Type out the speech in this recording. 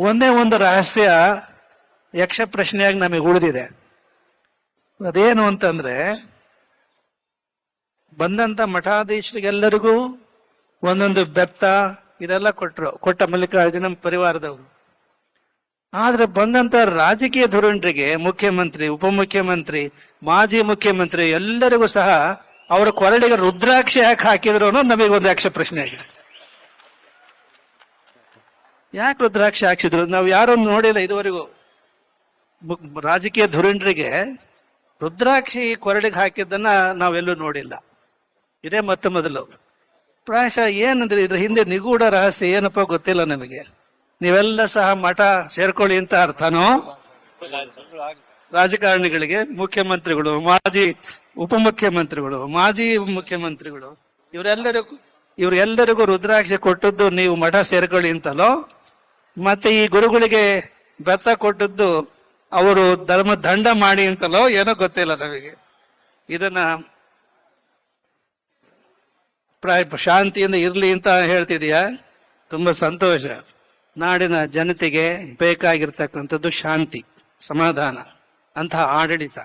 ಒಂದೇ ಒಂದು ರಹಸ್ಯ ಯಕ್ಷ ಪ್ರಶ್ನೆಯಾಗಿ ನಮಗೆ ಉಳಿದಿದೆ. ಅದೇನು ಅಂತಂದ್ರೆ, ಬಂದಂತ ಮಠಾಧೀಶರಿಗೆಲ್ಲರಿಗೂ ಒಂದೊಂದು ಬೆತ್ತ ಇದೆಲ್ಲ ಕೊಟ್ರು, ಕೊಟ್ಟ ಮಲ್ಲಿಕಾರ್ಜುನ ಪರಿವಾರದವರು. ಆದ್ರೆ ಬಂದಂತ ರಾಜಕೀಯ ಧೋರಣರಿಗೆ ಮುಖ್ಯಮಂತ್ರಿ, ಉಪಮುಖ್ಯಮಂತ್ರಿ, ಮಾಜಿ ಮುಖ್ಯಮಂತ್ರಿ ಎಲ್ಲರಿಗೂ ಸಹ ಅವರ ಕೊರಳಿಗೆ ರುದ್ರಾಕ್ಷಿ ಯಾಕೆ ಹಾಕಿದ್ರು ಅನ್ನೋದು ನಮಗೆ ಒಂದು ಯಕ್ಷ ಪ್ರಶ್ನೆ ಆಗಿದೆ. ಯಾಕೆ ರುದ್ರಾಕ್ಷಿ ಹಾಕ್ಸಿದ್ರು? ನಾವು ಯಾರು ನೋಡಿಲ್ಲ ಇದುವರೆಗೂ. ರಾಜಕೀಯ ಧುರೀಣರಿಗೆ ರುದ್ರಾಕ್ಷಿ ಕೊರಳಿಗೆ ಹಾಕಿದ್ದನ್ನ ನಾವೆಲ್ಲೂ ನೋಡಿಲ್ಲ. ಇದೇ ಮೊತ್ತ ಮೊದಲು. ಪ್ರಾಯಶಃ ಏನಂದ್ರೆ ಇದ್ರ ಹಿಂದೆ ನಿಗೂಢ ರಹಸ್ಯ ಏನಪ್ಪ ಗೊತ್ತಿಲ್ಲ ನಮಗೆ. ನೀವೆಲ್ಲ ಸಹ ಮಠ ಸೇರ್ಕೊಳ್ಳಿ ಅಂತ ಅರ್ಥನೋ? ರಾಜಕಾರಣಿಗಳಿಗೆ ಮುಖ್ಯಮಂತ್ರಿಗಳು, ಮಾಜಿ ಉಪಮುಖ್ಯಮಂತ್ರಿಗಳು, ಮಾಜಿ ಮುಖ್ಯಮಂತ್ರಿಗಳು, ಇವರೆಲ್ಲರಿಗೂ ಇವರೆಲ್ಲರಿಗೂ ರುದ್ರಾಕ್ಷಿ ಕೊಟ್ಟದ್ದು ನೀವು ಮಠ ಸೇರ್ಕೊಳ್ಳಿ ಅಂತಲೋ? ಮತ್ತೆ ಈ ಗುರುಗಳಿಗೆ ಬೆತ್ತ ಕೊಟ್ಟದ್ದು ಅವರು ಧರ್ಮ ದಂಡ ಮಾಡಿ ಅಂತಲೋ ಏನೋ ಗೊತ್ತಿಲ್ಲ ನಮಗೆ. ಇದನ್ನ ಪ್ರಾಯ ಶಾಂತಿಯಿಂದ ಇರ್ಲಿ ಅಂತ ಹೇಳ್ತಿದೀಯಾ? ತುಂಬಾ ಸಂತೋಷ. ನಾಡಿನ ಜನತೆಗೆ ಬೇಕಾಗಿರ್ತಕ್ಕಂಥದ್ದು ಶಾಂತಿ, ಸಮಾಧಾನ, ಅಂತಹ ಆಡಳಿತ.